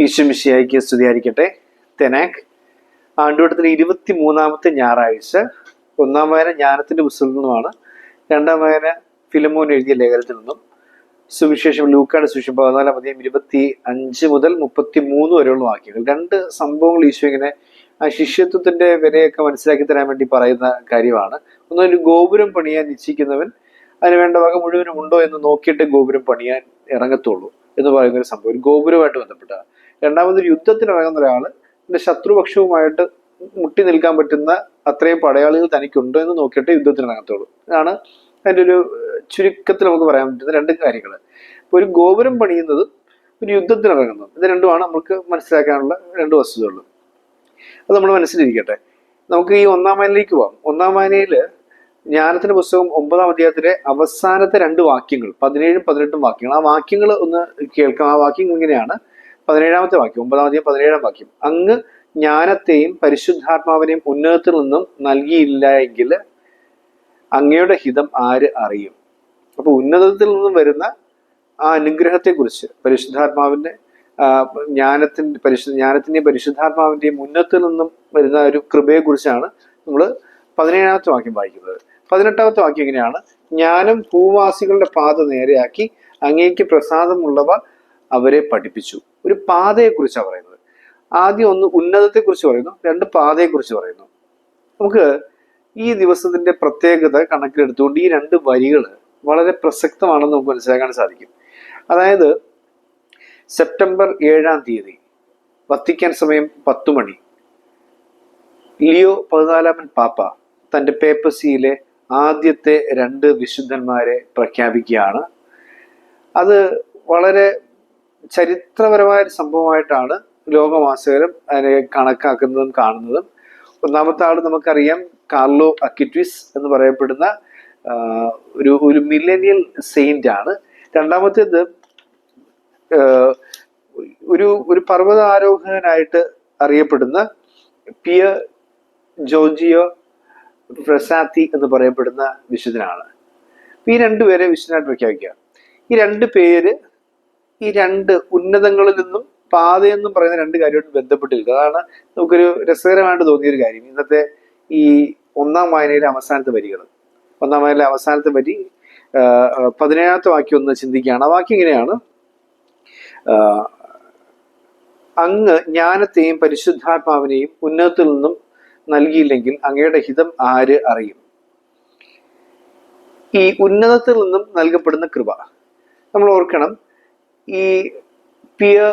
ഈശ്വമിഷിയായിക്ക് സ്തുതിയായിരിക്കട്ടെ. തെനാക്. ആണ്ടുവട്ടത്തിലെ ഇരുപത്തി മൂന്നാമത്തെ ഞായറാഴ്ച. ഒന്നാം വായന ജ്ഞാനത്തിന്റെ പുസ്തകത്തിൽ നിന്നുമാണ്. രണ്ടാം വായന ഫിലമോൻ എഴുതിയ ലേഖനത്തിൽ നിന്നും. സുവിശേഷം ലൂക്കാട് സുവിശേഷം പതിനാലാം അധികം ഇരുപത്തി അഞ്ച് മുതൽ മുപ്പത്തി മൂന്ന് വരെയുള്ള വാക്യങ്ങൾ. രണ്ട് സംഭവങ്ങൾ ഈശോ ഇങ്ങനെ ആ ശിഷ്യത്വത്തിന്റെ വിലയൊക്കെ മനസ്സിലാക്കി തരാൻ വേണ്ടി പറയുന്ന കാര്യമാണ്. ഒന്ന് ഒരു ഗോപുരം പണിയാൻ നിശ്ചയിക്കുന്നവൻ അതിന് വേണ്ട വക മുഴുവനും ഉണ്ടോ എന്ന് നോക്കിയിട്ട് ഗോപുരം പണിയാൻ ഇറങ്ങത്തുള്ളൂ എന്ന് പറയുന്ന ഒരു സംഭവം. ഒരു ഗോപുരമായിട്ട് ബന്ധപ്പെട്ട രണ്ടാമതൊരു യുദ്ധത്തിനിറങ്ങുന്ന ഒരാൾ എന്റെ ശത്രുപക്ഷവുമായിട്ട് മുട്ടി നിൽക്കാൻ പറ്റുന്ന അത്രയും പടയാളികൾ തനിക്കുണ്ടോ എന്ന് നോക്കിയിട്ട് യുദ്ധത്തിനിറങ്ങത്തുള്ളൂ. ഇതാണ് അതിന്റെ ഒരു ചുരുക്കത്തിൽ നമുക്ക് പറയാൻ പറ്റുന്ന രണ്ട് കാര്യങ്ങൾ ഇപ്പൊ ഒരു ഗോപുരം പണിയുന്നത് ഒരു യുദ്ധത്തിനിറങ്ങുന്നതും ഇത് രണ്ടുമാണ് നമുക്ക് മനസ്സിലാക്കാനുള്ള രണ്ട് വസ്തുതകൾ അത് നമ്മൾ മനസ്സിലിരിക്കട്ടെ. നമുക്ക് ഈ ഒന്നാം വായനയിലേക്ക് പോവാം. ഒന്നാം വായനയിൽ ജ്ഞാനത്തിന്റെ പുസ്തകം ഒമ്പതാം അധ്യായത്തിലെ അവസാനത്തെ രണ്ട് വാക്യങ്ങൾ പതിനേഴും പതിനെട്ടും വാക്യങ്ങൾ. ആ വാക്യങ്ങൾ ഒന്ന് കേൾക്കാം. ആ വാക്യങ്ങൾ ഇങ്ങനെയാണ്. പതിനേഴാമത്തെ വാക്യം ഒമ്പതാം അധ്യായം പതിനേഴാം വാക്യം. അങ്ങ് ജ്ഞാനത്തെയും പരിശുദ്ധാത്മാവിനെയും ഉന്നതത്തിൽ നിന്നും നൽകിയില്ല എങ്കിൽ അങ്ങയുടെ ഹിതം ആര് അറിയും? അപ്പൊ ഉന്നതത്തിൽ നിന്നും വരുന്ന ആ അനുഗ്രഹത്തെ കുറിച്ച് പരിശുദ്ധാത്മാവിന്റെ ജ്ഞാനത്തിന്റെ ജ്ഞാനത്തിന്റെ പരിശുദ്ധ ജ്ഞാനത്തിന്റെയും പരിശുദ്ധാത്മാവിന്റെയും ഉന്നതത്തിൽ നിന്നും വരുന്ന ഒരു കൃപയെക്കുറിച്ചാണ് നമ്മൾ പതിനേഴാമത്തെ വാക്യം വായിക്കുന്നത്. പതിനെട്ടാമത്തെ വാക്യം എങ്ങനെയാണ്? ജ്ഞാനം ഭൂവാസികളുടെ പാത നേരെയാക്കി അങ്ങേക്ക് പ്രസാദമുള്ളവ അവരെ പഠിപ്പിച്ചു. ഒരു പാതയെക്കുറിച്ചാണ് പറയുന്നത്. ആദ്യം ഒന്ന് ഉന്നതത്തെക്കുറിച്ച് പറയുന്നു രണ്ട് പാതയെക്കുറിച്ച് പറയുന്നു. നമുക്ക് ഈ ദിവസത്തിന്റെ പ്രത്യേകത കണക്കിലെടുത്തുകൊണ്ട് ഈ രണ്ട് വരികൾ വളരെ പ്രസക്തമാണെന്ന് നമുക്ക് മനസ്സിലാക്കാൻ സാധിക്കും. അതായത് സെപ്റ്റംബർ ഏഴാം തീയതി വത്തിക്കാൻ സമയം പത്തു മണി. ലിയോ പതിനാലാമൻ പാപ്പ തന്റെ പേപ്പസിയിലെ ആദ്യത്തെ രണ്ട് വിശുദ്ധന്മാരെ പ്രഖ്യാപിക്കുകയാണ്. അത് വളരെ ചരിത്രപരമായ ഒരു സംഭവമായിട്ടാണ് ലോകമാസകരം അതിനെ കണക്കാക്കുന്നതും കാണുന്നതും. ഒന്നാമത്തെ ആൾ നമുക്കറിയാം കാർലോ അക്കിറ്റ്വിസ് എന്ന് പറയപ്പെടുന്ന ഒരു ഒരു മില്ലനിയൽ സെയിന്റ് ആണ് രണ്ടാമത്തേത് ഒരു ഒരു പർവതാരോഹകനായിട്ട് അറിയപ്പെടുന്ന പിയ ജോർജിയോ പ്രസാത്തി എന്ന് പറയപ്പെടുന്ന വിശുദ്ധനാണ്. ഈ രണ്ടുപേരെ വിശുദ്ധനായിട്ട് പ്രഖ്യാപിക്കുക. ഈ രണ്ട് പേര് ഈ രണ്ട് ഉന്നതങ്ങളിൽ നിന്നും പാതയെന്നും പറയുന്ന രണ്ട് കാര്യമായിട്ട് ബന്ധപ്പെട്ടിരിക്കും അതാണ് നമുക്കൊരു രസകരമായിട്ട് തോന്നിയ ഒരു കാര്യം. ഇന്നത്തെ ഈ ഒന്നാം വായനയിലെ അവസാനത്തെ വരികൾ ഒന്നാം വായനയിലെ അവസാനത്തെ വരി പതിനേഴാമത്തെ വാക്യം ഒന്ന് ചിന്തിക്കുകയാണ്. ആ വാക്യം ഇങ്ങനെയാണ്. അങ്ങ് ജ്ഞാനത്തെയും പരിശുദ്ധാത്മാവിനെയും ഉന്നതത്തിൽ നിന്നും നൽകിയില്ലെങ്കിൽ അങ്ങയുടെ ഹിതം ആര് അറിയും? ഈ ഉന്നതത്തിൽ നിന്നും നൽകപ്പെടുന്ന കൃപ. നമ്മൾ ഓർക്കണം ഈ പിയർ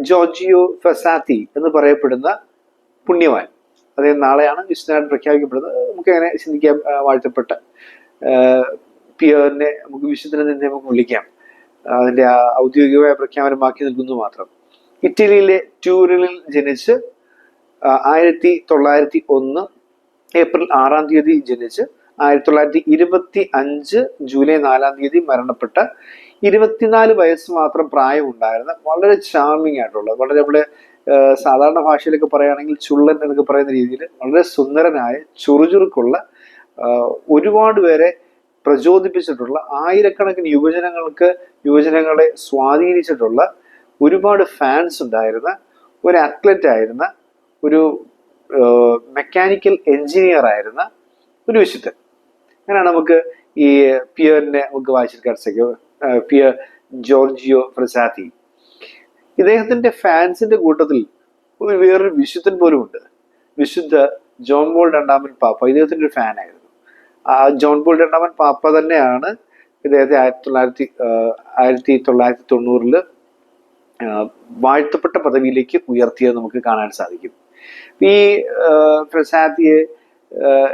ജോർജിയോ ഫെസാത്തി എന്ന് പറയപ്പെടുന്ന പുണ്യവാൻ. അദ്ദേഹം നാളെയാണ് വിശ്വനാഥൻ പ്രഖ്യാപിക്കപ്പെടുന്നത്. നമുക്ക് അങ്ങനെ ചിന്തിക്കാൻ വാഴ്ത്തപ്പെട്ട പിയറിനെ നമുക്ക് വിശുദ്ധനെ തന്നെ നമുക്ക് വിളിക്കാം. അതിന്റെ ആ ഔദ്യോഗികമായ പ്രഖ്യാപനം ബാക്കി നിൽക്കുന്നു മാത്രം. ഇറ്റലിയിലെ ട്യൂറിനിൽ ജനിച്ച് ആയിരത്തി തൊള്ളായിരത്തി ഒന്ന് ഏപ്രിൽ ആറാം തീയതി ജനിച്ച് ആയിരത്തി തൊള്ളായിരത്തി ഇരുപത്തി അഞ്ച് ജൂലൈ നാലാം തീയതി മരണപ്പെട്ട ഇരുപത്തിനാല് വയസ്സ് മാത്രം പ്രായമുണ്ടായിരുന്ന വളരെ ചാമിങ് ആയിട്ടുള്ള വളരെ നമ്മുടെ സാധാരണ ഭാഷയിലൊക്കെ പറയുകയാണെങ്കിൽ ചുള്ളൻ എന്നൊക്കെ പറയുന്ന രീതിയിൽ വളരെ സുന്ദരനായ ചുറുചുറുക്കുള്ള ഒരുപാട് പേരെ പ്രചോദിപ്പിച്ചിട്ടുള്ള ആയിരക്കണക്കിന് യുവജനങ്ങൾക്ക് യുവജനങ്ങളെ സ്വാധീനിച്ചിട്ടുള്ള ഒരുപാട് ഫാൻസ് ഉണ്ടായിരുന്ന ഒരു അത്ലറ്റ് ആയിരുന്ന ഒരു മെക്കാനിക്കൽ എഞ്ചിനീയർ ആയിരുന്ന ഒരു വിശുദ്ധൻ. അങ്ങനെയാണ് നമുക്ക് ഈ പിയറിനെ നമുക്ക് വായിച്ചെടുക്കാൻ സാധിക്കും പിയർ ജോർജിയോ ഫ്രസാത്തി ഇദ്ദേഹത്തിന്റെ ഫാൻസിന്റെ കൂട്ടത്തിൽ ഒരു വേറൊരു വിശുദ്ധൻ പോലും ഉണ്ട്. വിശുദ്ധ ജോൺ പോൾ രണ്ടാമൻ പാപ്പ ഇദ്ദേഹത്തിന്റെ ഒരു ഫാനായിരുന്നു ആ ജോൺ പോൾ രണ്ടാമൻ പാപ്പ തന്നെയാണ് ഇദ്ദേഹത്തെ ആയിരത്തി തൊള്ളായിരത്തി ആയിരത്തി തൊള്ളായിരത്തി തൊണ്ണൂറിൽ വാഴ്ത്തപ്പെട്ട പദവിയിലേക്ക് ഉയർത്തിയത് നമുക്ക് കാണാൻ സാധിക്കും. ഈ പ്രസാദിയെ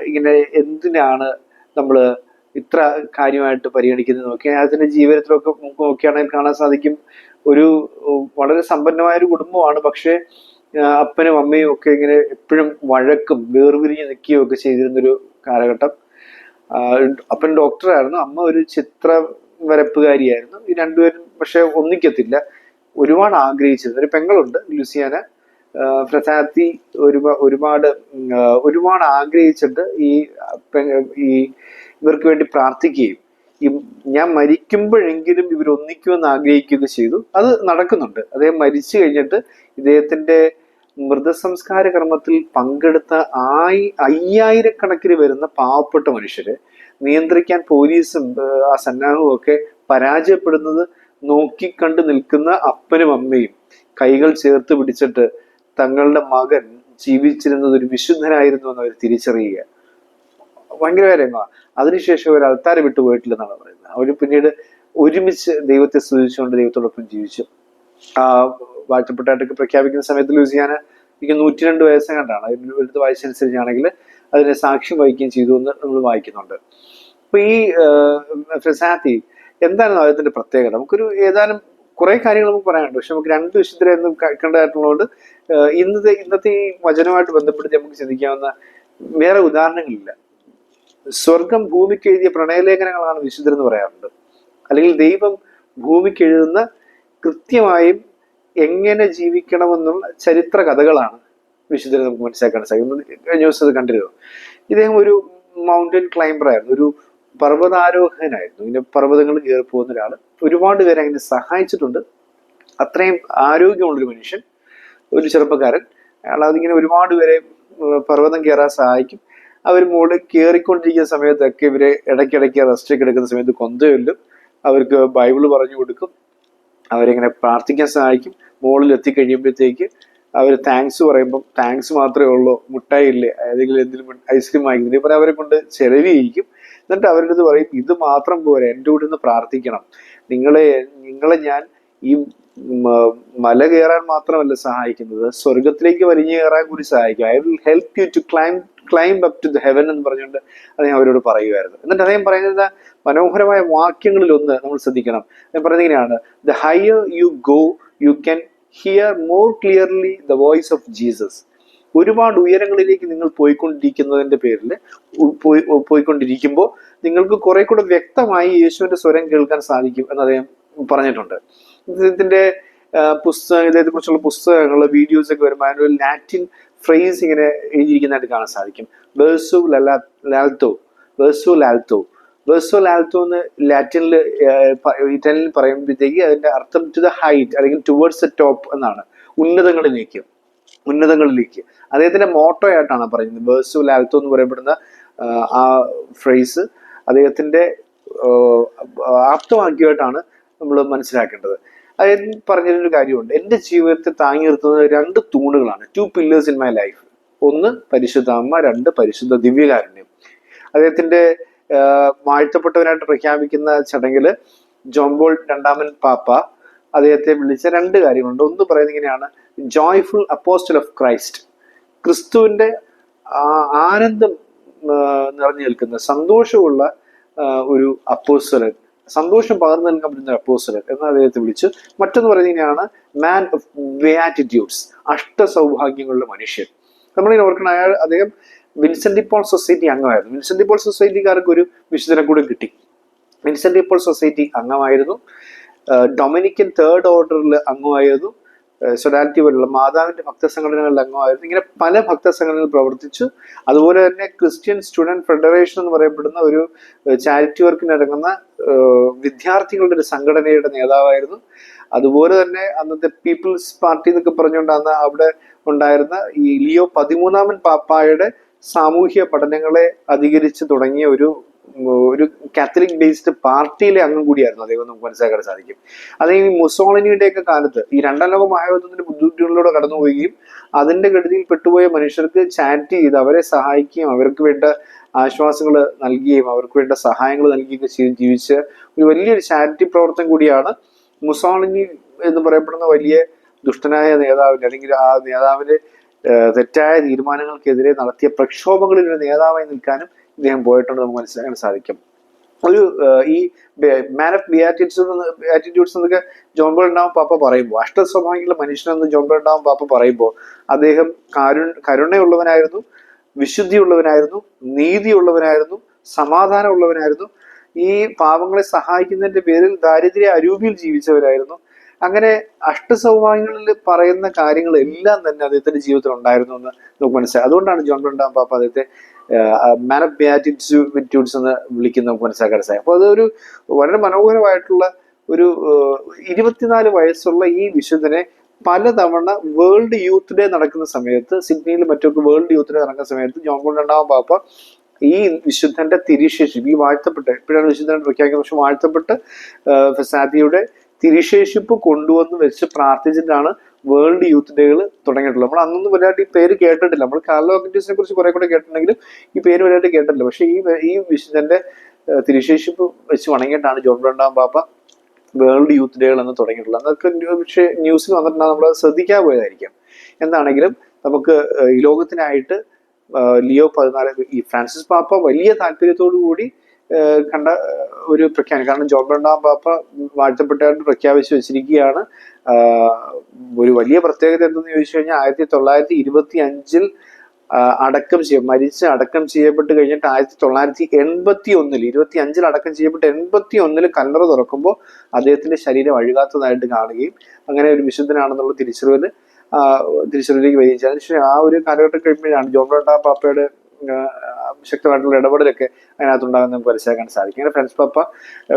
ഇങ്ങനെ എന്തിനാണ് നമ്മൾ ഇത്ര കാര്യമായിട്ട് പരിഗണിക്കുന്നത് നോക്കി അദ്ദേഹത്തിന്റെ ജീവിതത്തിലൊക്കെ നോക്കുകയാണെങ്കിൽ കാണാൻ സാധിക്കും. ഒരു വളരെ സമ്പന്നമായ ഒരു കുടുംബമാണ്. പക്ഷേ അപ്പനും അമ്മയും ഒക്കെ ഇങ്ങനെ എപ്പോഴും വഴക്കും വേർപിരിഞ്ഞ് നിൽക്കുകയും ഒക്കെ ചെയ്തിരുന്നൊരു കാലഘട്ടം. അപ്പൻ ഡോക്ടറായിരുന്നു. അമ്മ ഒരു ചിത്ര വരപ്പുകാരിയായിരുന്നു ഈ രണ്ടുപേരും പക്ഷെ ഒന്നിക്കത്തില്ല. ഒരുപാട് ആഗ്രഹിച്ചിരുന്നു. ഒരു പെങ്ങളുണ്ട് ലുസിയാന. പ്രസാദി ഒരുപാട് ഒരുപാട് ആഗ്രഹിച്ചിട്ട് ഈ ഈ ഇവർക്ക് വേണ്ടി പ്രാർത്ഥിക്കുകയും ഞാൻ മരിക്കുമ്പോഴെങ്കിലും ഇവർ ഒന്നിക്കുമെന്ന് ആഗ്രഹിക്കുകയൊക്കെ ചെയ്തു. അത് നടക്കുന്നുണ്ട്. അദ്ദേഹം മരിച്ചു കഴിഞ്ഞിട്ട് ഇദ്ദേഹത്തിന്റെ മൃതസംസ്കാര കർമ്മത്തിൽ പങ്കെടുത്ത ആയി അയ്യായിരക്കണക്കിന് വരുന്ന പാവപ്പെട്ട മനുഷ്യരെ നിയന്ത്രിക്കാൻ പോലീസും ആ സന്നാഹവും ഒക്കെ പരാജയപ്പെടുന്നത് നോക്കി കണ്ടു നിൽക്കുന്ന അപ്പനും അമ്മയും കൈകൾ ചേർത്ത് പിടിച്ചിട്ട് തങ്ങളുടെ മകൻ ജീവിച്ചിരുന്നത് ഒരു വിശുദ്ധനായിരുന്നു എന്ന് അവർ തിരിച്ചറിയുക. ഭയങ്കര കാര്യങ്ങളാണ് അതിനുശേഷം അവർ അൾത്താരെ വിട്ടു പോയിട്ടില്ലെന്നാണ് പറയുന്നത്. അവർ പിന്നീട് ഒരുമിച്ച് ദൈവത്തെ സ്തുതിച്ചുകൊണ്ട് ദൈവത്തോടൊപ്പം ജീവിച്ചു. ആ വാഴ്ത്തപ്പെട്ടായിട്ടൊക്കെ പ്രഖ്യാപിക്കുന്ന സമയത്ത് ലൂസിയാന എനിക്ക് നൂറ്റി രണ്ട് വയസ്സ് കണ്ടാണ്. അതിന് എടുത്ത് വായിച്ചനുസരിച്ചാണെങ്കിൽ അതിനെ സാക്ഷ്യം വഹിക്കുകയും ചെയ്തു എന്ന് നമ്മൾ വായിക്കുന്നുണ്ട്. അപ്പൊ ഈ ഫെസാത്തി എന്തായിരുന്നു അദ്ദേഹത്തിന്റെ പ്രത്യേകത? നമുക്കൊരു ഏതാനും കുറെ കാര്യങ്ങൾ നമുക്ക് പറയാനുണ്ട്. പക്ഷെ നമുക്ക് രണ്ട് വിശുദ്ധരെ ഒന്നും കണ്ടതായിട്ടുള്ളതുകൊണ്ട് ഇന്നത്തെ ഇന്നത്തെ ഈ വചനവുമായിട്ട് ബന്ധപ്പെടുത്തി നമുക്ക് ചിന്തിക്കാവുന്ന വേറെ ഉദാഹരണങ്ങളില്ല. സ്വർഗം ഭൂമിക്ക് എഴുതിയ പ്രണയലേഖനങ്ങളാണ് വിശുദ്ധർ എന്ന് പറയാറുണ്ട്. അല്ലെങ്കിൽ ദൈവം ഭൂമിക്ക് എഴുതുന്ന കൃത്യമായും എങ്ങനെ ജീവിക്കണമെന്നുള്ള ചരിത്ര കഥകളാണ് വിശുദ്ധരെ നമുക്ക് മനസ്സിലാക്കാൻ സാധിക്കുന്നത്. കഴിഞ്ഞ ദിവസം അത് കണ്ടിരുന്നു. ഇദ്ദേഹം ഒരു മൗണ്ടൻ ക്ലൈംബർ ആയിരുന്നു. ഒരു പർവതാരോഹകനായിരുന്നു. ഇങ്ങനെ പർവതങ്ങൾ കയറി പോകുന്ന ഒരാൾ. ഒരുപാട് പേരെ അങ്ങനെ സഹായിച്ചിട്ടുണ്ട്. അത്രയും ആരോഗ്യമുള്ളൊരു മനുഷ്യൻ. ഒരു ചെറുപ്പക്കാരൻ. അയാൾ അതിങ്ങനെ ഒരുപാട് പേരെ പർവതം കയറാൻ സഹായിക്കും. അവർ മുകളിൽ കയറിക്കൊണ്ടിരിക്കുന്ന സമയത്തൊക്കെ ഇവരെ ഇടയ്ക്കിടയ്ക്ക് റെസ്റ്റ് ഒക്കെ എടുക്കുന്ന സമയത്ത് കൊന്തയൊല്ലും അവർക്ക് ബൈബിൾ പറഞ്ഞു കൊടുക്കും. അവരിങ്ങനെ പ്രാർത്ഥിക്കാൻ സഹായിക്കും. മുകളിൽ എത്തിക്കഴിയുമ്പോഴത്തേക്ക് അവർ താങ്ക്സ് പറയുമ്പം താങ്ക്സ് മാത്രമേ ഉള്ളൂ. മുട്ടായി ഇല്ലേ ഏതെങ്കിലും എന്തെങ്കിലും ഐസ്ക്രീം വാങ്ങിക്കുന്നു. ഇപ്പം അവരെ കൊണ്ട് ചെലവിയിരിക്കും എന്നിട്ട് അവരുടെ അടുത്ത് പറയും ഇത് മാത്രം പോരെ. എന്റെ കൂടെ നിന്ന് പ്രാർത്ഥിക്കണം. നിങ്ങളെ നിങ്ങളെ ഞാൻ ഈ മല കയറാൻ മാത്രമല്ല സഹായിക്കുന്നത്. സ്വർഗത്തിലേക്ക് വലിഞ്ഞു കയറാൻ കൂടി സഹായിക്കും. I will help you to climb climb up to the heaven എന്ന് പറഞ്ഞുകൊണ്ട് അദ്ദേഹം അവരോട് പറയുമായിരുന്നു എന്നിട്ട് അദ്ദേഹം പറയുന്നത് മനോഹരമായ വാക്യങ്ങളിൽ ഒന്ന് നമ്മൾ ശ്രദ്ധിക്കണം. അദ്ദേഹം പറയുന്നത് ഇങ്ങനെയാണ്. The higher you go you can hear more clearly the voice of Jesus ഒരുപാട് ഉയരങ്ങളിലേക്ക് നിങ്ങൾ പോയിക്കൊണ്ടിരിക്കുന്നതിന്റെ പേരിൽ പോയി പോയിക്കൊണ്ടിരിക്കുമ്പോൾ നിങ്ങൾക്ക് കുറെ കൂടെ വ്യക്തമായി യേശുവിന്റെ സ്വരം കേൾക്കാൻ സാധിക്കും എന്ന് അദ്ദേഹം പറഞ്ഞിട്ടുണ്ട്. ഇതിന്റെ ആ, പുസ്തകം ഇദ്ദേഹത്തെ കുറിച്ചുള്ള പുസ്തകങ്ങൾ വീഡിയോസ് ഒക്കെ വരുമ്പോൾ അതിനൊരു ലാറ്റിൻ ഫ്രേസ് ഇങ്ങനെ എഴുതിയിരിക്കുന്നതായിട്ട് കാണാൻ സാധിക്കും. ബേഴ്സു ലാൽത്തോ ബേഴ്സു ലാൽത്തോ ബേഴ്സോ ലാൽത്തോ എന്ന് ലാറ്റിനിൽ ഇറ്റാലിയനിൽ പറയുമ്പോഴത്തേക്ക് അതിന്റെ അർത്ഥം ടു ദ ഹൈറ്റ് അല്ലെങ്കിൽ ടുവേർഡ്സ് ദ ടോപ്പ് എന്നാണ്. ഉന്നതങ്ങളിലേക്ക് ഉന്നതങ്ങളിലേക്ക് അദ്ദേഹത്തിന്റെ മോട്ടോ ആയിട്ടാണ് പറയുന്നത്. ബേഴ്സു ലാൽത്തോ എന്ന് പറയപ്പെടുന്ന ആ, ഫ്രേസ് അദ്ദേഹത്തിന്റെ ആ, ആപ്തവാക്യമായിട്ടാണ് നമ്മൾ മനസ്സിലാക്കേണ്ടത്. പറഞ്ഞൊരു കാര്യമുണ്ട്. എന്റെ ജീവിതത്തെ താങ്ങി നിർത്തുന്ന രണ്ട് തൂണുകളാണ്. Two pillars in my life ഒന്ന് പരിശുദ്ധ അമ്മ രണ്ട് പരിശുദ്ധ ദിവ്യകാരുണ്യം. അദ്ദേഹത്തിന്റെ വാഴ്ത്തപ്പെട്ടവനായിട്ട് പ്രഖ്യാപിക്കുന്ന ചടങ്ങിൽ ജോംബോൾ രണ്ടാമൻ പാപ്പ അദ്ദേഹത്തെ വിളിച്ച രണ്ട് കാര്യങ്ങളുണ്ട്. ഒന്ന് പറയുന്നത് ഇങ്ങനെയാണ്. ജോയ്ഫുൾ അപ്പോസ്റ്റൽ ഓഫ് ക്രൈസ്റ്റ് ക്രിസ്തുവിന്റെ ആനന്ദം നിറഞ്ഞു നിൽക്കുന്ന സന്തോഷമുള്ള ഒരു അപ്പോസ്റ്റലൻ സന്തോഷം പകർന്നു നൽകാൻ പറ്റുന്ന അപ്പോസ്റ്റലൻ എന്ന് അദ്ദേഹത്തെ വിളിച്ച് മറ്റൊന്ന് പറയുന്നതിനാണ് മാൻ ഓഫ് വേറ്റിറ്റ്യൂഡ്സ് അഷ്ട സൗഭാഗ്യങ്ങളുടെ മനുഷ്യൻ. നമ്മളിങ്ങനെ ഓർക്കണം അയാൾ അദ്ദേഹം വിൻസെന്റ് ഇപ്പോൾ സൊസൈറ്റി അംഗമായിരുന്നു. വിൻസെന്റ് ഇപ്പോൾ സൊസൈറ്റിക്കാർക്ക് ഒരു വിശുദ്ധനെ കൂടെ കിട്ടി വിൻസെന്റ് ഇപ്പോൾ സൊസൈറ്റി അംഗമായിരുന്നു. ഡൊമിനിക്കൻ തേർഡ് ഓർഡറിൽ അംഗമായിരുന്നു. സൊഡാലിറ്റി പോലുള്ള മാതാവിന്റെ ഭക്തസംഘടനകളിൽ അംഗമായിരുന്നു. ഇങ്ങനെ പല ഭക്തസംഘടനകൾ പ്രവർത്തിച്ചു. അതുപോലെ തന്നെ ക്രിസ്ത്യൻ സ്റ്റുഡന്റ് ഫെഡറേഷൻ എന്ന് പറയപ്പെടുന്ന ഒരു ചാരിറ്റി വർക്കിന് ഇറങ്ങുന്ന വിദ്യാർത്ഥികളുടെ ഒരു സംഘടനയുടെ നേതാവായിരുന്നു. അതുപോലെ തന്നെ അന്നത്തെ പീപ്പിൾസ് പാർട്ടി എന്നൊക്കെ പറഞ്ഞുകൊണ്ട് അന്ന് അവിടെ ഉണ്ടായിരുന്ന ഈ ലിയോ പതിമൂന്നാമൻ പാപ്പായുടെ സാമൂഹ്യ പഠനങ്ങളെ അധികരിച്ച് തുടങ്ങിയ ഒരു ഒരു കാത്തലിക് ബേസ്ഡ് പാർട്ടിയിലെ അംഗം കൂടിയായിരുന്നു അദ്ദേഹം നമുക്ക് മനസ്സിലാക്കാൻ സാധിക്കും. അതേ ഈ മുസോളിനിയുടെ ഒക്കെ കാലത്ത് ഈ രണ്ടാം ലോക മഹായുദ്ധത്തിന്റെ ബുദ്ധിമുട്ടുകളിലൂടെ കടന്നുപോവുകയും അതിന്റെ ഗതിയിൽ പെട്ടുപോയ മനുഷ്യർക്ക് ചാറ്റ് ചെയ്ത് അവരെ സഹായിക്കുകയും അവർക്ക് വേണ്ട ആശ്വാസങ്ങൾ നൽകുകയും അവർക്ക് വേണ്ട സഹായങ്ങൾ നൽകുകയൊക്കെ ചെയ്ത് ജീവിച്ച ഒരു വലിയൊരു ചാരിറ്റി പ്രവർത്തനം കൂടിയാണ് മുസോളിനി എന്ന് പറയപ്പെടുന്ന വലിയ ദുഷ്ടനായ നേതാവിന്റെ അല്ലെങ്കിൽ ആ നേതാവിന്റെ തെറ്റായ തീരുമാനങ്ങൾക്കെതിരെ നടത്തിയ പ്രക്ഷോഭങ്ങളിൽ ഒരു നേതാവായി നിൽക്കാനും ഇദ്ദേഹം പോയിട്ടുണ്ട് നമുക്ക് മനസ്സിലാക്കാൻ സാധിക്കും. ഒരു ഈ മാൻ ഓഫ് ബിയാറ്റിറ്റ്യൂഡ്സ് ബിയാറ്റിറ്റ്യൂഡ്സ് എന്നൊക്കെ ജോൺ ഉണ്ടാവും പാപ്പ പറയുമ്പോൾ. അഷ്ടസ്വഭാവികളുടെ മനുഷ്യനെന്ന് ജോൺ ഉണ്ടാവും പാപ്പ പറയുമ്പോൾ. അദ്ദേഹം കാരു കരുണയുള്ളവനായിരുന്നു വിശുദ്ധിയുള്ളവനായിരുന്നു നീതിയുള്ളവനായിരുന്നു സമാധാനമുള്ളവനായിരുന്നു. ഈ പാവങ്ങളെ സഹായിക്കുന്നതിന്റെ പേരിൽ ദാരിദ്ര്യ അരൂപിയിൽ ജീവിച്ചവരായിരുന്നു. അങ്ങനെ അഷ്ടസൗഭാഗ്യങ്ങളിൽ പറയുന്ന കാര്യങ്ങളെല്ലാം തന്നെ അദ്ദേഹത്തിന്റെ ജീവിതത്തിൽ ഉണ്ടായിരുന്നു എന്ന് നമുക്ക് മനസ്സിലായി. അതുകൊണ്ടാണ് ജോൺ ബ്രണ്ടാം പാപ്പ അദ്ദേഹത്തെ മാൻ ഓഫ് ബിയാറ്റിറ്റ്യൂഡ്സ് എന്ന് വിളിക്കുന്ന മനസ്സിലാക്കാൻ സാധിക്കും അപ്പോൾ അതൊരു വളരെ മനോഹരമായിട്ടുള്ള ഒരു ഇരുപത്തിനാല് വയസ്സുള്ള ഈ വിശുദ്ധനെ പലതവണ വേൾഡ് യൂത്ത് ഡേ നടക്കുന്ന സമയത്ത് സിഡ്നിയിൽ മറ്റൊക്കെ വേൾഡ് യൂത്ത് ഡേ നടക്കുന്ന സമയത്ത് ജോൺ പോൾ രണ്ടാമൻ പാപ്പ ഈ വിശുദ്ധന്റെ തിരിശേഷിപ്പ് ഈ വാഴ്ത്തപ്പെട്ട് ഇപ്പോഴാണ് വിശുദ്ധൻ പ്രഖ്യാപിക്കുന്നത് പക്ഷെ വാഴ്ത്തപ്പെട്ട് ഫസാദിയുടെ തിരിശേഷിപ്പ് കൊണ്ടുവന്ന് വെച്ച് പ്രാർത്ഥിച്ചിട്ടാണ് വേൾഡ് യൂത്ത് ഡേകൾ തുടങ്ങിയിട്ടുള്ളത് നമ്മൾ അന്നൊന്നും വലുതായിട്ട് ഈ പേര് കേട്ടിട്ടില്ല. നമ്മൾ കാർലോ അക്റ്റീസിനെ കുറിച്ച് കുറെ കൂടെ കേട്ടിട്ടുണ്ടെങ്കിലും ഈ പേര് വലുതായിട്ട് കേട്ടിട്ടില്ല. പക്ഷേ ഈ ഈ വിശുദ്ധന്റെ തിരുശേഷിപ്പ് വെച്ച് വണങ്ങിയിട്ടാണ് ജോൺ രണ്ടാം പാപ്പ വേൾഡ് യൂത്ത് ഡേകൾ എന്ന് തുടങ്ങിയിട്ടുള്ളത്. അതൊക്കെ പക്ഷേ ന്യൂസിൽ വന്നിട്ടുണ്ടെങ്കിൽ നമ്മൾ ശ്രദ്ധിക്കാൻ പോയതായിരിക്കാം. എന്താണെങ്കിലും നമുക്ക് ഈ ലോകത്തിനായിട്ട് ലിയോ പതിനാല് ഈ ഫ്രാൻസിസ് പാപ്പ വലിയ താല്പര്യത്തോടു കൂടി കണ്ട ഒരു പ്രഖ്യാപനം. കാരണം ജോൺ രണ്ടാം പാപ്പ വാഴ്ത്തപ്പെട്ടായിട്ട് പ്രഖ്യാപിച്ചു വെച്ചിരിക്കുകയാണ്. ഒരു വലിയ പ്രത്യേകത എന്തെന്ന് ചോദിച്ചു കഴിഞ്ഞാൽ ആയിരത്തി തൊള്ളായിരത്തി ഇരുപത്തി അഞ്ചിൽ അടക്കം ചെയ്യ മരിച്ച് അടക്കം ചെയ്യപ്പെട്ട് കഴിഞ്ഞിട്ട് ആയിരത്തി തൊള്ളായിരത്തി എൺപത്തി ഒന്നിൽ ഇരുപത്തി അഞ്ചിൽ അടക്കം ചെയ്യപ്പെട്ട് എൺപത്തി ഒന്നിൽ കല്ലറ തുറക്കുമ്പോൾ അദ്ദേഹത്തിന്റെ ശരീരം അഴുകാത്തതായിട്ട് കാണുകയും അങ്ങനെ ഒരു വിശുദ്ധനാണെന്നുള്ള തിരിച്ചറിവിന് തിരിച്ചറിവിലേക്ക് വരികയും അതിനുശേഷം ആ ഒരു കാലഘട്ടം കഴിയുമ്പോഴാണ് ജോൺ ബ്രോട്ടാ പാപ്പയുടെ ശക്തമായിട്ടുള്ള ഇടപെടലൊക്കെ അതിനകത്തുണ്ടാകുന്ന നമുക്ക് മനസ്സിലാക്കാൻ സാധിക്കും. അങ്ങനെ ഫ്രണ്ട്സ് പാപ്പ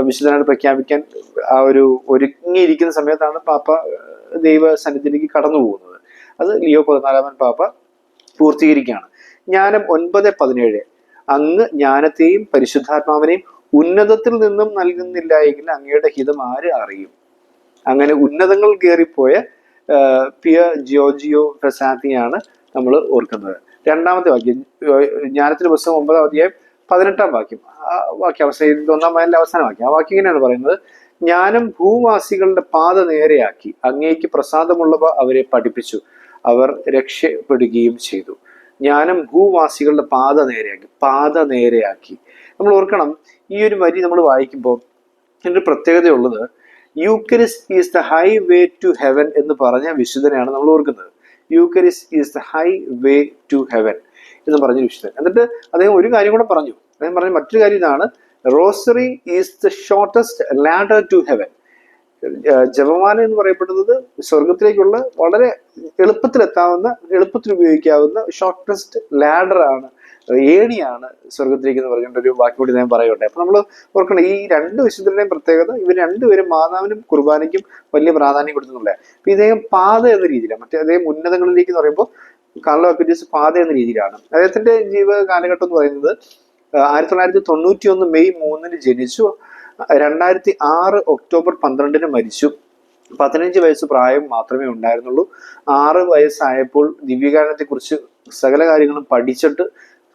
വിശുദ്ധനായിട്ട് പ്രഖ്യാപിക്കാൻ ആ ഒരു ഒരുങ്ങിയിരിക്കുന്ന സമയത്താണ് പാപ്പ ദൈവ സന്നിധിയിലേക്ക് കടന്നു പോകുന്നത്. അത് ലിയോ പതിനാലാമൻ പാപ്പ പൂർത്തീകരിക്കുകയാണ്. ജ്ഞാനം ഒൻപത് പതിനേഴ്. അങ്ങ് ജ്ഞാനത്തെയും പരിശുദ്ധാത്മാവിനെയും ഉന്നതത്തിൽ നിന്നും നൽകുന്നില്ല എങ്കിൽ അങ്ങയുടെ ഹിതം ആര് അറിയും? അങ്ങനെ ഉന്നതങ്ങൾ കയറിപ്പോയ പിയ ജിയോജിയോ പ്രസാദിയാണ് നമ്മൾ ഓർക്കുന്നത്. രണ്ടാമത്തെ വാക്യം ജ്ഞാനത്തിന് പുസ്തകം ഒമ്പതാം അധ്യായം പതിനെട്ടാം വാക്യം. വാക്യം അവസാനം ഒന്നാം മതിലെ അവസാന വാക്യം. ആ വാക്യം ഇങ്ങനെയാണ് പറയുന്നത്. ജ്ഞാനം ഭൂവാസികളുടെ പാത നേരെയാക്കി അങ്ങേക്ക് പ്രസാദമുള്ളവ അവരെ പഠിപ്പിച്ചു. അവർ രക്ഷപ്പെടുകയും ചെയ്തു. ജ്ഞാനം ഭൂവാസികളുടെ പാത നേരെയാക്കി പാത നേരെയാക്കി. നമ്മൾ ഓർക്കണം ഈ ഒരു വരി നമ്മൾ വായിക്കുമ്പോൾ ഇതിന്റെ പ്രത്യേകതയുള്ളത് Eucharist is the high way to heaven എന്ന് പറഞ്ഞ വിശുദ്ധനെയാണ് നമ്മൾ ഓർക്കുന്നത്. Eucharist is the high way to heaven എന്ന് പറഞ്ഞു വിശുദ്ധൻ. എന്നിട്ട് അദ്ദേഹം ഒരു കാര്യം കൂടെ പറഞ്ഞു. അദ്ദേഹം പറഞ്ഞ മറ്റൊരു കാര്യം ഇതാണ്. Rosary is the shortest ladder to heaven ജപമാല എന്ന് പറയപ്പെടുന്നത് സ്വർഗത്തിലേക്കുള്ള വളരെ എളുപ്പത്തിൽ എത്താവുന്ന എളുപ്പത്തിൽ ഉപയോഗിക്കാവുന്ന ഷോർട്ടസ്റ്റ് ലാഡർ ആണ് ഏണിയാണ് സ്വർഗത്തിലേക്ക് എന്ന് പറഞ്ഞുകൊണ്ട് ഒരു വാക്ക് കൂടി ഞാൻ പറയട്ടെ അപ്പൊ നമ്മൾ ഓർക്കണം ഈ രണ്ട് വിശുദ്ധരുടെയും പ്രത്യേകത ഇവർ രണ്ടുപേരും മാതാവിനും കുർബാനയ്ക്കും വലിയ പ്രാധാന്യം കൊടുക്കുന്നുണ്ട്. അപ്പൊ ഇദ്ദേഹം പാത എന്ന രീതിയിലാണ്. മറ്റേ അദ്ദേഹം ഉന്നതങ്ങളിലേക്ക് എന്ന് പറയുമ്പോൾ കാർലോ പാത എന്ന രീതിയിലാണ്. അദ്ദേഹത്തിന്റെ ജീവ കാലഘട്ടം എന്ന് പറയുന്നത് ആയിരത്തി തൊള്ളായിരത്തി തൊണ്ണൂറ്റി ഒന്ന് മെയ് മൂന്നിന് ജനിച്ചു രണ്ടായിരത്തി ആറ് ഒക്ടോബർ പന്ത്രണ്ടിന് മരിച്ചു. പതിനഞ്ച് വയസ്സ് പ്രായം മാത്രമേ ഉണ്ടായിരുന്നുള്ളൂ. ആറ് വയസ്സായപ്പോൾ ദിവ്യകാരണത്തെ കുറിച്ച് സകല കാര്യങ്ങളും പഠിച്ചിട്ട്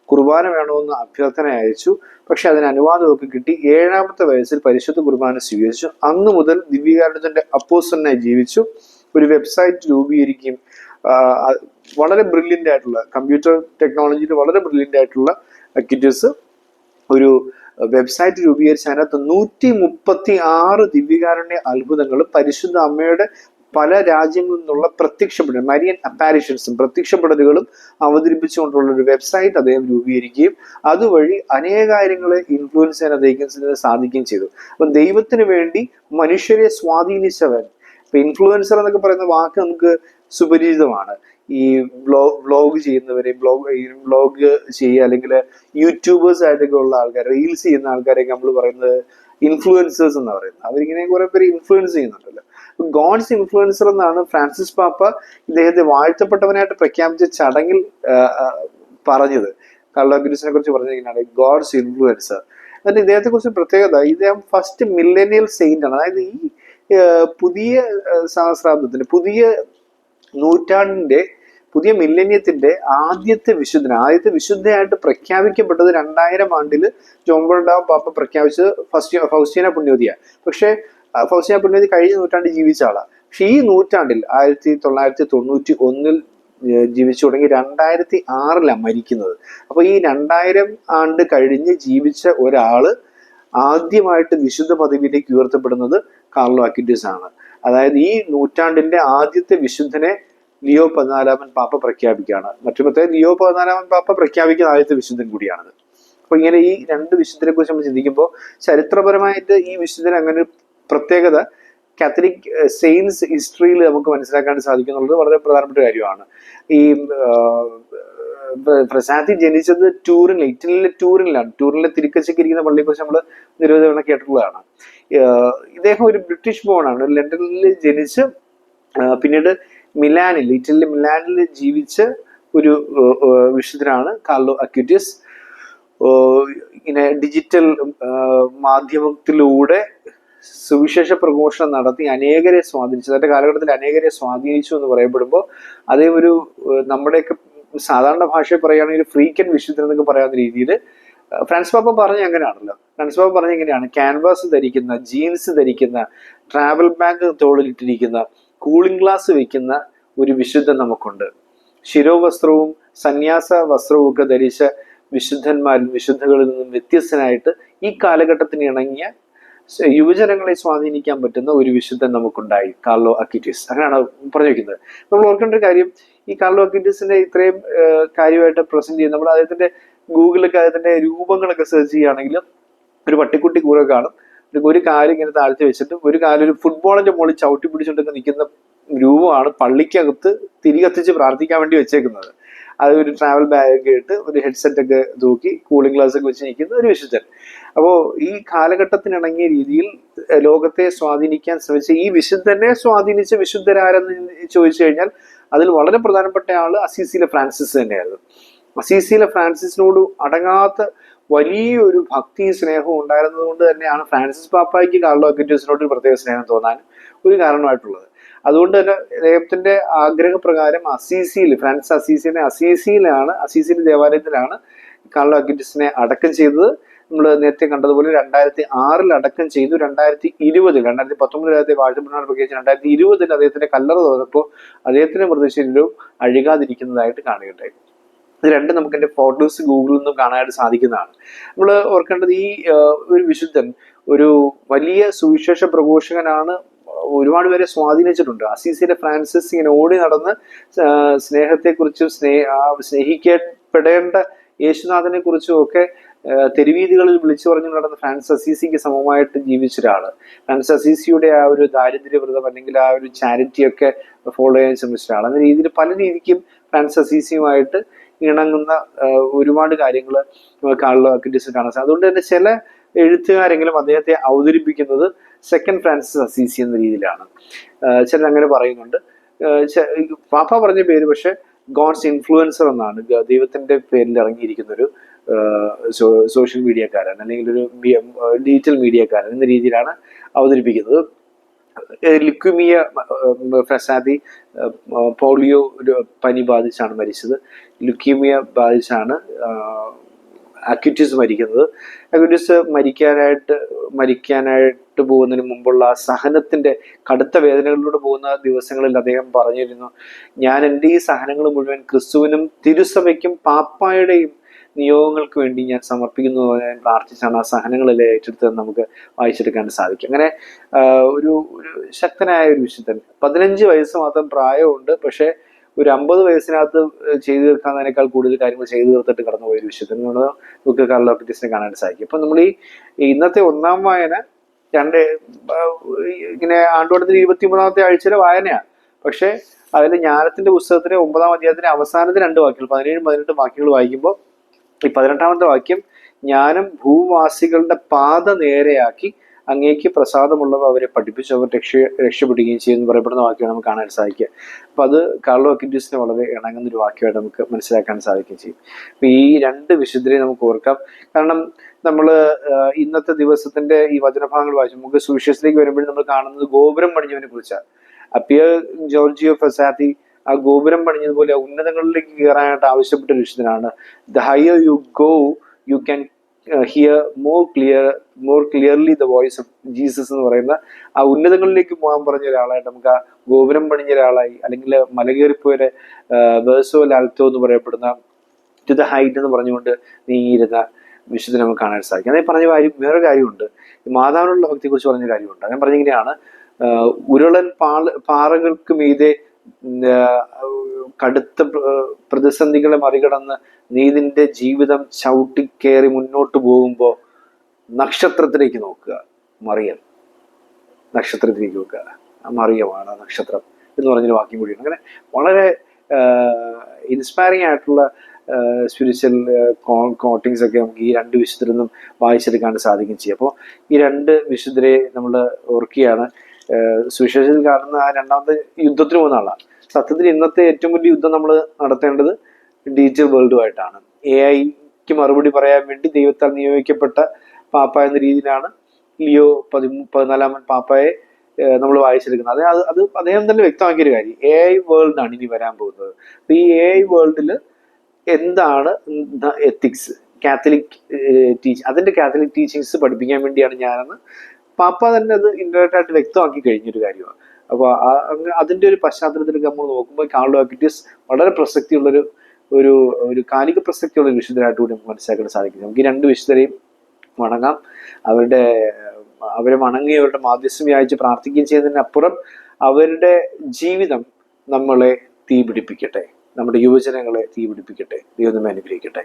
കുർബാന വേണമെന്ന് അഭ്യർത്ഥന അയച്ചു. പക്ഷെ അതിന് അനുവാദമൊക്കെ കിട്ടി. ഏഴാമത്തെ വയസ്സിൽ പരിശുദ്ധ കുർബാന സ്വീകരിച്ചു. അന്ന് മുതൽ ദിവ്യകാരണത്തിന്റെ അപ്പോസ്റ്റലിനായി ജീവിച്ചു. ഒരു വെബ്സൈറ്റ് രൂപീകരിക്കുകയും വളരെ ബ്രില്യന്റ് ആയിട്ടുള്ള കമ്പ്യൂട്ടർ ടെക്നോളജിയിൽ വളരെ ബ്രില്യന്റ് ആയിട്ടുള്ള കിറ്റസ് ഒരു വെബ്സൈറ്റ് രൂപീകരിച്ച് അതിനകത്ത് നൂറ്റി മുപ്പത്തി ആറ് ദിവ്യകാരുണ്യ അത്ഭുതങ്ങൾ പരിശുദ്ധ അമ്മയുടെ പല രാജ്യങ്ങളിൽ നിന്നുള്ള പ്രത്യക്ഷപ്പെടൽ മരിയൻ അപ്പാരിഷൻസും പ്രത്യക്ഷപ്പെടലുകളും അവതരിപ്പിച്ചുകൊണ്ടുള്ള ഒരു വെബ്സൈറ്റ് അദ്ദേഹം രൂപീകരിക്കുകയും അതുവഴി അനേകാര്യങ്ങളെ ഇൻഫ്ലുവൻസ് ചെയ്യാൻ അദ്ദേഹത്തിന് സാധിക്കുകയും ചെയ്തു. അപ്പം ദൈവത്തിന് വേണ്ടി മനുഷ്യരെ സ്വാധീനിച്ചവൻ. ഇപ്പൊ ഇൻഫ്ലുവൻസർ എന്നൊക്കെ പറയുന്ന വാക്ക് നമുക്ക് സുപരിചിതമാണ്. ഈ ബ്ലോഗ് വ്ലോഗ് ചെയ്യുന്നവരെ ബ്ലോഗ് വ്ളോഗ് ചെയ്യുക അല്ലെങ്കിൽ യൂട്യൂബേഴ്സ് ആയിട്ടൊക്കെ ഉള്ള ആൾക്കാർ റീൽസ് ചെയ്യുന്ന ആൾക്കാരെയൊക്കെ നമ്മൾ പറയുന്നത് ഇൻഫ്ലുവൻസേഴ്സ് എന്ന് പറയുന്നത്. അവരിങ്ങനെ കുറെ പേര് ഇൻഫ്ലുവൻസ് ചെയ്യുന്നുണ്ടല്ലോ. ഗോഡ്സ് ഇൻഫ്ലുവൻസർ എന്നാണ് ഫ്രാൻസിസ് പാപ്പ ഇദ്ദേഹത്തെ വാഴ്ത്തപ്പെട്ടവനായിട്ട് പ്രഖ്യാപിച്ച ചടങ്ങിൽ പറഞ്ഞത്. കള്ളോഗ്രിസിനെ കുറിച്ച് പറഞ്ഞിരിക്കുന്നതാണ് ഗോഡ്സ് ഇൻഫ്ലുവൻസർ എന്നിട്ട് ഇദ്ദേഹത്തെ കുറിച്ച് പ്രത്യേകത ഇദ്ദേഹം ഫസ്റ്റ് മില്ലേനിയൽ സെയിന്റ് ആണ്. അതായത് ഈ പുതിയ സഹസ്രാബ്ദത്തിന് പുതിയ നൂറ്റാണ്ടിന്റെ പുതിയ മില്ലന്യത്തിന്റെ ആദ്യത്തെ വിശുദ്ധന ആദ്യത്തെ വിശുദ്ധയായിട്ട് പ്രഖ്യാപിക്കപ്പെട്ടത് രണ്ടായിരം ആണ്ടിൽ ജോംബോണ്ടാവ് പാപ്പ പ്രഖ്യാപിച്ചത് ഫസ്റ്റ് ഫൗസ്റ്റീന പുണ്യോതിയ പക്ഷേ ഫൗസ്റ്റീന പുണ്യവതി കഴിഞ്ഞ നൂറ്റാണ്ട് ജീവിച്ച ആളാണ്. പക്ഷെ ഈ നൂറ്റാണ്ടിൽ ആയിരത്തി തൊള്ളായിരത്തി തൊണ്ണൂറ്റി ഒന്നിൽ ജീവിച്ചു തുടങ്ങി രണ്ടായിരത്തി ആറിലാണ് മരിക്കുന്നത്. അപ്പൊ ഈ രണ്ടായിരം ആണ്ട് കഴിഞ്ഞ് ജീവിച്ച ഒരാൾ ആദ്യമായിട്ട് വിശുദ്ധ പദവിയിലേക്ക് ഉയർത്തപ്പെടുന്നത് കാർലോ അക്വിറ്റീസ് ആണ് അതായത് ഈ നൂറ്റാണ്ടിന്റെ ആദ്യത്തെ വിശുദ്ധനെ ലിയോ പതിനാലാമൻ പാപ്പ പ്രഖ്യാപിക്കുകയാണ്. മറ്റു പ്രത്യേകം ലിയോ പതിനാലാമൻ പാപ്പ പ്രഖ്യാപിക്കുന്ന ആദ്യത്തെ വിശുദ്ധൻ കൂടിയാണത്. അപ്പൊ ഇങ്ങനെ ഈ രണ്ട് വിശുദ്ധരെ കുറിച്ച് നമ്മൾ ചിന്തിക്കുമ്പോൾ ചരിത്രപരമായിട്ട് ഈ വിശുദ്ധൻ അങ്ങനെ പ്രത്യേകത കാത്തലിക് സെയിൻസ് ഹിസ്റ്ററിയിൽ നമുക്ക് മനസ്സിലാക്കാൻ സാധിക്കും എന്നുള്ളത് വളരെ പ്രധാനപ്പെട്ട കാര്യമാണ്. ഈ പ്രസാദി ജനിച്ചത് ടൂറിൽ ഇറ്റലിയിലെ ടൂറിനിലാണ് ടൂറിലെ തിരുക്കച്ചയ്ക്ക് ഇരിക്കുന്ന പള്ളിയെക്കുറിച്ച് നമ്മൾ നിരവധി തവണ കേട്ടിട്ടുള്ളതാണ്. ഇദ്ദേഹം ഒരു ബ്രിട്ടീഷ് ബോണാണ്. ലണ്ടനിൽ ജനിച്ച് പിന്നീട് മിലാനിൽ ഇറ്റലിയിലെ മിലാനിൽ ജീവിച്ച ഒരു വിശുദ്ധനാണ് കാർലോ അക്യൂറ്റിയസ്. ഇങ്ങനെ ഡിജിറ്റൽ മാധ്യമത്തിലൂടെ സുവിശേഷ പ്രഘോഷണം നടത്തി അനേകരെ സ്വാധീനിച്ചു. അതിന്റെ കാലഘട്ടത്തിൽ അനേകരെ സ്വാധീനിച്ചു എന്ന് പറയപ്പെടുമ്പോൾ അതേ ഒരു നമ്മുടെയൊക്കെ സാധാരണ ഭാഷയിൽ പറയുകയാണെങ്കിൽ ഒരു ഫ്രീക്കൻ വിശുദ്ധൻ എന്നൊക്കെ പറയാവുന്ന രീതിയിൽ ഫ്രാൻസ് പാപ്പ പറഞ്ഞ അങ്ങനെയാണല്ലോ. ഫ്രാൻസ് പാപ്പ പറഞ്ഞ എങ്ങനെയാണ് ക്യാൻവാസ് ധരിക്കുന്ന ജീൻസ് ധരിക്കുന്ന ട്രാവൽ ബാഗ് തോളിലിട്ടിരിക്കുന്ന കൂളിംഗ് ഗ്ലാസ് വെക്കുന്ന ഒരു വിശുദ്ധൻ നമുക്കുണ്ട്. ശിരോവസ്ത്രവും സന്യാസ വസ്ത്രവും ഒക്കെ ധരിച്ച വിശുദ്ധന്മാരിൽ വിശുദ്ധകളിൽ നിന്നും വ്യത്യസ്തനായിട്ട് ഈ കാലഘട്ടത്തിന് ഇണങ്ങിയ യുവജനങ്ങളെ സ്വാധീനിക്കാൻ പറ്റുന്ന ഒരു വിശുദ്ധൻ നമുക്കുണ്ടായി കാർലോ അക്കിറ്റിസ്. അങ്ങനെയാണ് പറഞ്ഞു വെക്കുന്നത് നമ്മൾ ഓർക്കേണ്ട ഒരു കാര്യം ഈ കാർലോ അക്കിറ്റിസിന്റെ ഇത്രയും കാര്യമായിട്ട് പ്രസന്റ് ചെയ്യുന്നത് നമ്മൾ അദ്ദേഹത്തിന്റെ ഗൂഗിളിലൊക്കെ അദ്ദേഹത്തിന്റെ രൂപങ്ങളൊക്കെ സെർച്ച് ചെയ്യുകയാണെങ്കിൽ ഒരു പട്ടിക്കുട്ടി കൂടെ കാണും. ഒരു- കാൽ ഇങ്ങനെ താഴ്ത്തി വെച്ചിട്ട് ഒരു കാൽ ഒരു ഫുട്ബോളിന്റെ മുകളിൽ ചവിട്ടി പിടിച്ചുകൊണ്ടൊക്കെ നിൽക്കുന്ന രൂപമാണ് പള്ളിക്കകത്ത് തിരി കത്തിച്ച് പ്രാർത്ഥിക്കാൻ വേണ്ടി വെച്ചേക്കുന്നത്. അത് ഒരു ട്രാവൽ ബാഗ് ഒക്കെ ഇട്ട് ഒരു ഹെഡ്സെറ്റ് ഒക്കെ തൂക്കി കൂളിംഗ് ഗ്ലാസ് ഒക്കെ വെച്ച് നിൽക്കുന്ന ഒരു വിശുദ്ധൻ. അപ്പോൾ ഈ കാലഘട്ടത്തിനിണങ്ങിയ രീതിയിൽ ലോകത്തെ സ്വാധീനിക്കാൻ ശ്രമിച്ച ഈ വിശുദ്ധനെ സ്വാധീനിച്ച വിശുദ്ധരാരെന്ന് ചോദിച്ചു കഴിഞ്ഞാൽ അതിൽ വളരെ പ്രധാനപ്പെട്ട ആൾ അസീസിയിലെ ഫ്രാൻസിസ് തന്നെയായിരുന്നു. അസീസിയിലെ ഫ്രാൻസിസിനോട് അടങ്ങാത്ത വലിയൊരു ഭക്തി സ്നേഹവും ഉണ്ടായിരുന്നത് കൊണ്ട് തന്നെയാണ് ഫ്രാൻസിസ് പാപ്പായ്ക്ക് കാർലോ അക്യൂറ്റസിനോട് ഒരു പ്രത്യേക സ്നേഹം തോന്നാൻ ഒരു കാരണമായിട്ടുള്ളത്. അതുകൊണ്ട് തന്നെ അദ്ദേഹത്തിന്റെ ആഗ്രഹപ്രകാരം അസീസിയിൽ ഫ്രാൻസ് അസീസിനെ അസീസിയിലാണ് അസീസിന്റെ ദേവാലയത്തിലാണ് കാർലോ അക്യൂറ്റസിനെ അടക്കം ചെയ്തത്. നമ്മൾ നേരത്തെ കണ്ടതുപോലെ രണ്ടായിരത്തി ആറിൽ അടക്കം ചെയ്തു. രണ്ടായിരത്തി ഇരുപതിൽ രണ്ടായിരത്തി പത്തൊമ്പതിൽ അദ്ദേഹത്തെ വാഴ്ചപ്പെടാൻ പ്രത്യേകിച്ച് രണ്ടായിരത്തി ഇരുപതിൽ അദ്ദേഹത്തിന്റെ കല്ലറ തുറന്നപ്പോൾ അദ്ദേഹത്തിന്റെ മൃതശരീരവും അഴുകാതിരിക്കുന്നതായിട്ട് കാണുകയുണ്ടായി. ഇത് രണ്ടും നമുക്ക് എന്റെ ഫോട്ടോസ് ഗൂഗിളിൽ നിന്നും കാണാനായിട്ട് സാധിക്കുന്നതാണ്. നമ്മൾ ഓർക്കേണ്ടത് ഈ ഒരു വിശുദ്ധൻ ഒരു വലിയ സുവിശേഷ പ്രഘോഷകനാണ് ഒരുപാട് പേരെ സ്വാധീനിച്ചിട്ടുണ്ട്. അസീസിയിലെ ഫ്രാൻസിസ് ഇങ്ങനെ ഓടി നടന്ന് സ്നേഹത്തെക്കുറിച്ചും സ്നേ ആ, സ്നേഹിക്കപ്പെടേണ്ട യേശുനാഥനെ കുറിച്ചും ഒക്കെ തെരുവീതികളിൽ വിളിച്ചു പറഞ്ഞു നടന്ന ഫ്രാൻസ് അസീസിക്ക് സമമായിട്ട് ജീവിച്ച ഒരാൾ ഫ്രാൻസ് അസീസിയുടെ ആ ഒരു ദാരിദ്ര്യവ്രതം അല്ലെങ്കിൽ ആ ഒരു ചാരിറ്റി ഒക്കെ ഫോളോ ചെയ്യാൻ ശ്രമിച്ച ഒരാൾ എന്ന രീതിയിൽ പല രീതിക്കും ഫ്രാൻസ് അസീസിയുമായിട്ട് ഇണങ്ങുന്ന ഒരുപാട് കാര്യങ്ങൾ അക്യൂറ്റസിൽ കാണാൻ സാധിക്കും. അതുകൊണ്ട് തന്നെ ചില എഴുത്തുകാരെങ്കിലും അദ്ദേഹത്തെ അവതരിപ്പിക്കുന്നത് സെക്കൻഡ് ഫ്രാൻസിസ് അസീസി എന്ന രീതിയിലാണ്. ചിലർ അങ്ങനെ പറയുന്നുണ്ട്. പാപ്പ പറഞ്ഞ പേര് പക്ഷെ ഗോഡ്സ് ഇൻഫ്ലുവൻസർ എന്നാണ്. ദൈവത്തിന്റെ പേരിൽ ഇറങ്ങിയിരിക്കുന്ന ഒരു സോഷ്യൽ മീഡിയക്കാരൻ അല്ലെങ്കിൽ ഒരു ഡിജിറ്റൽ മീഡിയക്കാരൻ എന്ന രീതിയിലാണ് അവതരിപ്പിക്കുന്നത്. ലിക്വിമിയ ഫസാദി പോളിയോ ഒരു പനി ബാധിച്ചാണ് മരിച്ചത്. ലുക്കീമിയ ബാധിച്ചാണ് അക്യൂറ്റിസ് മരിക്കുന്നത്. അക്യൂറ്റിസ് മരിക്കാനായിട്ട് മരിക്കാനായിട്ട് പോകുന്നതിന് മുമ്പുള്ള ആ സഹനത്തിന്റെ കടുത്ത വേദനകളിലൂടെ പോകുന്ന ദിവസങ്ങളിൽ അദ്ദേഹം പറഞ്ഞിരുന്നു ഞാൻ എന്റെ ഈ സഹനങ്ങൾ മുഴുവൻ ക്രിസ്തുവിനും തിരുസഭയ്ക്കും പാപ്പായുടെയും നിയോഗങ്ങൾക്ക് വേണ്ടി ഞാൻ സമർപ്പിക്കുന്നു ഞാൻ പ്രാർത്ഥിച്ചാണ് ആ സഹനങ്ങളിൽ ഏറ്റെടുത്തത് നമുക്ക് വായിച്ചെടുക്കാൻ സാധിക്കും. അങ്ങനെ ഒരു ഒരു ശക്തനായ ഒരു വിശുദ്ധൻ. പതിനഞ്ച് വയസ്സ് മാത്രം പ്രായമുണ്ട് പക്ഷെ ഒരു അമ്പത് വയസ്സിനകത്ത് ചെയ്തു തീർക്കാന്നതിനേക്കാൾ കൂടുതൽ കാര്യങ്ങൾ ചെയ്തു തീർത്തിട്ട് കടന്നുപോയ ഒരു വിഷയത്തിൽ നിന്ന് നമുക്ക് കാർലോപ്പിറ്റിസിനെ കാണാൻ സാധിക്കും. അപ്പൊ നമ്മൾ ഈ ഇന്നത്തെ ഒന്നാം വായന രണ്ട് ഇങ്ങനെ ഇരുപത്തി ഇരുപത്തിമൂന്നാമത്തെ ആഴ്ചയിലെ വായനയാണ്. പക്ഷെ അതിൽ ജ്ഞാനത്തിന്റെ പുസ്തകത്തിലെ ഒമ്പതാം അധ്യായത്തിന്റെ അവസാനത്തെ രണ്ട് വാക്യങ്ങൾ പതിനേഴും പതിനെട്ടും വാക്യങ്ങൾ വായിക്കുമ്പോൾ ഈ പതിനെട്ടാമത്തെ വാക്യം ജ്ഞാനം ഭൂവാസികളുടെ പാത നേരെയാക്കി അങ്ങേക്ക് പ്രസാദമുള്ളവ അവരെ പഠിപ്പിച്ച് അവർ രക്ഷ രക്ഷപ്പെടുകയും ചെയ്യുമെന്ന് പറയപ്പെടുന്ന വാക്യമാണ് നമുക്ക് കാണാൻ സാധിക്കുക. അപ്പൊ അത് കാർലോ അക്കിൻഡ്യൂസിന് വളരെ ഇണങ്ങുന്ന ഒരു വാക്യമായിട്ട് നമുക്ക് മനസ്സിലാക്കാൻ സാധിക്കുകയും ചെയ്യും. അപ്പൊ ഈ രണ്ട് വിശുദ്ധരെ നമുക്ക് ഓർക്കാം. കാരണം നമ്മൾ ഇന്നത്തെ ദിവസത്തിന്റെ ഈ വചനഭാഗങ്ങൾ വായിച്ചു നമുക്ക് സുവിശേഷത്തിലേക്ക് വരുമ്പോഴും നമ്മൾ കാണുന്നത് ഗോപുരം പണിഞ്ഞവനെ കുറിച്ചാണ്. അപ്പിയർ ജോർജിയോ ഫസാത്തി ആ ഗോപുരം പണിഞ്ഞതുപോലെ ഉന്നതങ്ങളിലേക്ക് കയറാനായിട്ട് ആവശ്യപ്പെട്ട ഒരു വിശുദ്ധനാണ്. The higher you go you can hear more clear more clearly the voice of Jesus എന്ന് പറയുന്ന ആ ഉന്നതങ്ങളിലേക്ക് പോകാൻ പറഞ്ഞ ഒരാളായിട്ട് നമുക്ക് ആ ഗോപുരം പണിഞ്ഞ ഒരാളായി അല്ലെങ്കിൽ മലകേറിപ്പോയുടെ വേഴ്സോ ലാൽത്തോ എന്ന് പറയപ്പെടുന്ന ടു ദ ഹൈറ്റ് എന്ന് പറഞ്ഞുകൊണ്ട് നീങ്ങിയിരുന്ന വിശുദ്ധനെ നമുക്ക് കാണാൻ സാധിക്കും. അതേ പറഞ്ഞ കാര്യം വേറെ കാര്യമുണ്ട്. മാതാവിനുള്ള ഭക്തിയെ കുറിച്ച് പറഞ്ഞ കാര്യമുണ്ട്. ഞാൻ പറഞ്ഞിങ്ങനെയാണ് ആഹ് ഉരുളൻ പാള പാറകൾക്ക് മീതെ ആഹ് കടുത്ത പ്ര- പ്രതിസന്ധികളെ മറികടന്ന് നീ നിന്റെ ജീവിതം ചവിട്ടിക്കേറി മുന്നോട്ട് പോകുമ്പോൾ നക്ഷത്രത്തിലേക്ക് നോക്കുക. മറിയം. നക്ഷത്രത്തിലേക്ക് നോക്കുക. മറിയമാണ് നക്ഷത്രം എന്ന് പറഞ്ഞൊരു വാക്യം കൂടിയാണ് അങ്ങനെ വളരെ ഇൻസ്പയറിംഗ് ആയിട്ടുള്ള സ്പിരിച്വൽ കോട്ടിങ്സ് ഒക്കെ നമുക്ക് ഈ രണ്ട് വിശുദ്ധരിൽ നിന്നും വായിച്ചെടുക്കാൻ സാധിക്കും ചെയ്യും. അപ്പോൾ ഈ രണ്ട് വിശുദ്ധരെ നമ്മൾ ഓർക്കുകയാണ്. സുവിശേഷത്തിൽ കാണുന്ന ആ രണ്ടാമത്തെ യുദ്ധത്തിന് പോകുന്ന ആളാണ്. സത്യത്തിൽ ഇന്നത്തെ ഏറ്റവും വലിയ യുദ്ധം നമ്മൾ നടത്തേണ്ടത് ഡിജിറ്റൽ വേൾഡുമായിട്ടാണ് എ ഐക്ക് മറുപടി പറയാൻ വേണ്ടി ദൈവത്താൽ നിയോഗിക്കപ്പെട്ട പാപ്പ എന്ന രീതിയിലാണ് ലിയോ പതി പതിനാലാമൻ പാപ്പയെ നമ്മൾ വായിച്ചെടുക്കുന്നത്. അത് അത് അദ്ദേഹം തന്നെ വ്യക്തമാക്കിയൊരു കാര്യം. എ ഐ വേൾഡാണ് ഇനി വരാൻ പോകുന്നത്. അപ്പൊ ഈ എ ഐ വേൾഡിൽ എന്താണ് എത്തിക്സ് കാത്തലിക് ടീച്ച് അതിന്റെ കാത്തലിക് ടീച്ചിങ്സ് പഠിപ്പിക്കാൻ വേണ്ടിയാണ് ഞാനെന്ന് പാപ്പ തന്നെ അത് ഇൻഡയറക്റ്റ് ആയിട്ട് വ്യക്തമാക്കി കഴിഞ്ഞൊരു കാര്യമാണ്. അപ്പോൾ അതിന്റെ ഒരു പശ്ചാത്തലത്തിലൊക്കെ നമ്മൾ നോക്കുമ്പോൾ കാർലോ അക്വിറ്റീസ് വളരെ പ്രസക്തിയുള്ളൊരു ഒരു ഒരു കാലിക പ്രസക്തിയുള്ള ഒരു വിശുദ്ധരായിട്ട് കൂടി നമുക്ക് മനസ്സിലാക്കാൻ സാധിക്കും. നമുക്ക് ഈ രണ്ട് വിശുദ്ധരെയും വണങ്ങാം. അവരുടെ അവരെ വണങ്ങി അവരുടെ മാധ്യസ്ഥം വ്യാഴ്ച പ്രാർത്ഥിക്കുകയും ചെയ്യുന്നതിനപ്പുറം അവരുടെ ജീവിതം നമ്മളെ തീപിടിപ്പിക്കട്ടെ. നമ്മുടെ യുവജനങ്ങളെ തീപിടിപ്പിക്കട്ടെ. ദൈവം അനുഗ്രഹിക്കട്ടെ.